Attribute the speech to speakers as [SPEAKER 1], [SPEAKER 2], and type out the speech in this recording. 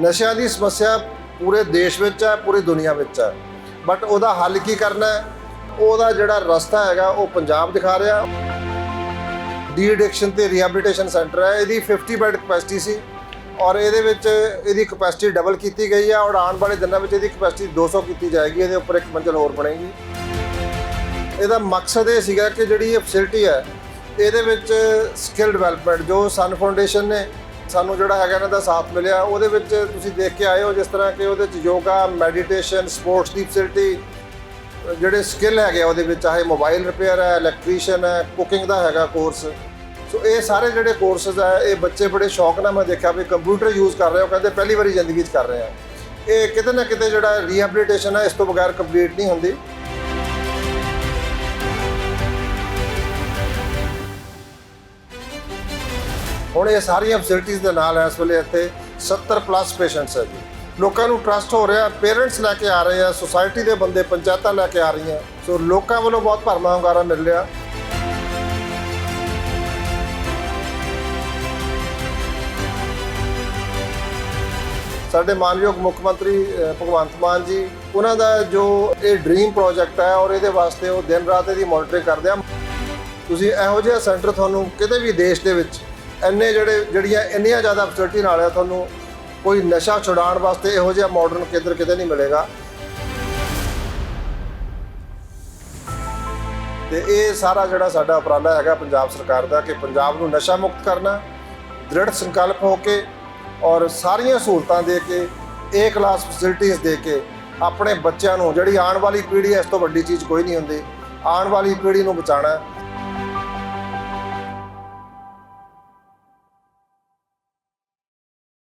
[SPEAKER 1] ਨਸ਼ਿਆਂ ਦੀ ਸਮੱਸਿਆ ਪੂਰੇ ਦੇਸ਼ ਵਿੱਚ ਹੈ, ਪੂਰੀ ਦੁਨੀਆ ਵਿੱਚ ਹੈ। ਬਟ ਉਹਦਾ ਹੱਲ ਕੀ ਕਰਨਾ ਹੈ? ਉਹਦਾ ਜਿਹੜਾ ਰਸਤਾ ਹੈਗਾ, ਉਹ ਪੰਜਾਬ ਦਿਖਾ ਰਿਹਾ। ਡੀ ਐਡਿਕਸ਼ਨ ਤੇ ਰੀਹੈਬਿਲਿਟੇਸ਼ਨ ਸੈਂਟਰ ਹੈ। ਇਹਦੀ 50 ਬੈੱਡ ਕਪੈਸਿਟੀ ਸੀ ਔਰ ਇਹਦੇ ਵਿੱਚ ਇਹਦੀ ਕਪੈਸਿਟੀ ਡਬਲ ਕੀਤੀ ਗਈ ਹੈ ਔਰ ਆਉਣ ਵਾਲੇ ਦਿਨਾਂ ਵਿੱਚ ਇਹਦੀ ਕਪੈਸਿਟੀ 200 ਕੀਤੀ ਜਾਏਗੀ। ਇਹਦੇ ਉੱਪਰ ਇੱਕ ਮੰਜ਼ਲ ਹੋਰ ਬਣੇਗੀ। ਇਹਦਾ ਮਕਸਦ ਇਹ ਸੀਗਾ ਕਿ ਜਿਹੜੀ ਇਹ ਫੈਸਿਲਿਟੀ ਹੈ, ਇਹਦੇ ਵਿੱਚ ਸਕਿੱਲ ਡਿਵੈਲਪਮੈਂਟ ਜੋ ਸਨ ਫਾਊਂਡੇਸ਼ਨ ਨੇ ਸਾਨੂੰ ਜਿਹੜਾ ਹੈਗਾ ਇਹਨਾਂ ਦਾ ਸਾਥ ਮਿਲਿਆ। ਉਹਦੇ ਵਿੱਚ ਤੁਸੀਂ ਦੇਖ ਕੇ ਆਏ ਹੋ ਜਿਸ ਤਰ੍ਹਾਂ ਕਿ ਉਹਦੇ ਚ ਯੋਗਾ ਮੈਡੀਟੇਸ਼ਨ ਸਪੋਰਟਸ ਦੀ ਫੈਸਿਲਿਟੀ ਜਿਹੜੇ ਸਕਿੱਲ ਹੈਗੇ ਆ ਉਹਦੇ ਵਿੱਚ, ਚਾਹੇ ਮੋਬਾਈਲ ਰਿਪੇਅਰ ਹੈ ਇਲੈਕਟ੍ਰੀਸ਼ੀਅਨ ਹੈ ਕੁਕਿੰਗ ਦਾ ਹੈਗਾ ਕੋਰਸ ਸੋ ਇਹ ਸਾਰੇ ਜਿਹੜੇ ਕੋਰਸਸ ਹੈ, ਇਹ ਬੱਚੇ ਬੜੇ ਸ਼ੌਕ ਨਾਲ ਮੈਂ ਦੇਖਿਆ ਵੀ ਕੰਪਿਊਟਰ ਯੂਜ਼ ਕਰ ਰਹੇ ਹੋ ਕਹਿੰਦੇ ਪਹਿਲੀ ਵਾਰੀ ਜ਼ਿੰਦਗੀ 'ਚ ਕਰ ਰਹੇ ਆ। ਇਹ ਕਿਤੇ ਨਾ ਕਿਤੇ ਜਿਹੜਾ ਰੀਹੈਬਿਲਿਟੇਸ਼ਨ ਹੈ, ਇਸ ਤੋਂ ਬਗੈਰ ਕੰਪਲੀਟ ਨਹੀਂ ਹੁੰਦੀ। ਹੁਣ ਇਹ ਸਾਰੀਆਂ ਫੈਸਿਲਿਟੀਆਂ ਦੇ ਨਾਲ ਇਸ ਵੇਲੇ ਇੱਥੇ 70 ਪਲੱਸ ਪੇਸ਼ੈਂਟਸ ਹੈ ਜੀ। ਲੋਕਾਂ ਨੂੰ ਟਰਸਟ ਹੋ ਰਿਹਾ ਪੇਰੈਂਟਸ ਲੈ ਕੇ ਆ ਰਹੇ ਆ ਸੁਸਾਇਟੀ ਦੇ ਬੰਦੇ, ਪੰਚਾਇਤਾਂ ਲੈ ਕੇ ਆ ਰਹੀਆਂ। ਸੋ ਲੋਕਾਂ ਵੱਲੋਂ ਬਹੁਤ ਭਰਮਾ ਹੁੰਗਾਰਾ ਮਿਲ ਰਿਹਾ। ਸਾਡੇ ਮਾਨਯੋਗ ਮੁੱਖ ਮੰਤਰੀ ਭਗਵੰਤ ਮਾਨ ਜੀ, ਉਹਨਾਂ ਦਾ ਜੋ ਇਹ ਡ੍ਰੀਮ ਪ੍ਰੋਜੈਕਟ ਹੈ ਔਰ ਇਹਦੇ ਵਾਸਤੇ ਉਹ ਦਿਨ ਰਾਤ ਇਹਦੀ ਮੋਨਿਟਰਿੰਗ ਕਰਦੇ ਆ। ਤੁਸੀਂ ਇਹੋ ਜਿਹਾ ਸੈਂਟਰ ਤੁਹਾਨੂੰ ਕਿਤੇ ਵੀ ਦੇਸ਼ ਦੇ ਵਿੱਚ ਇੰਨੇ ਜਿਹੜੇ ਜਿਹੜੀਆਂ ਇੰਨੀਆਂ ਜ਼ਿਆਦਾ ਫੈਸਿਲਿਟੀ ਨਾਲ ਹੈ ਤੁਹਾਨੂੰ ਕੋਈ ਨਸ਼ਾ ਛੁਡਾਉਣ ਵਾਸਤੇ ਇਹੋ ਜਿਹਾ ਮਾਡਰਨ ਕੇਂਦਰ ਕਿਤੇ ਨਹੀਂ ਮਿਲੇਗਾ। ਤੇ ਇਹ ਸਾਰਾ ਜਿਹੜਾ ਸਾਡਾ ਉਪਰਾਲਾ ਹੈਗਾ ਪੰਜਾਬ ਸਰਕਾਰ ਦਾ ਕਿ ਪੰਜਾਬ ਨੂੰ ਨਸ਼ਾ ਮੁਕਤ ਕਰਨਾ, ਦ੍ਰਿੜ ਸੰਕਲਪ ਹੋ ਕੇ ਔਰ ਸਾਰੀਆਂ ਸਹੂਲਤਾਂ ਦੇ ਕੇ ਏ ਕਲਾਸ ਫੈਸਿਲਿਟੀਆਂ ਦੇ ਕੇ ਆਪਣੇ ਬੱਚਿਆਂ ਨੂੰ, ਜਿਹੜੀ ਆਉਣ ਵਾਲੀ ਪੀੜ੍ਹੀ ਇਸ ਤੋਂ ਵੱਡੀ ਚੀਜ਼ ਕੋਈ ਨਹੀਂ ਹੁੰਦੀ। ਆਉਣ ਵਾਲੀ ਪੀੜ੍ਹੀ ਨੂੰ ਬਚਾਉਣਾ।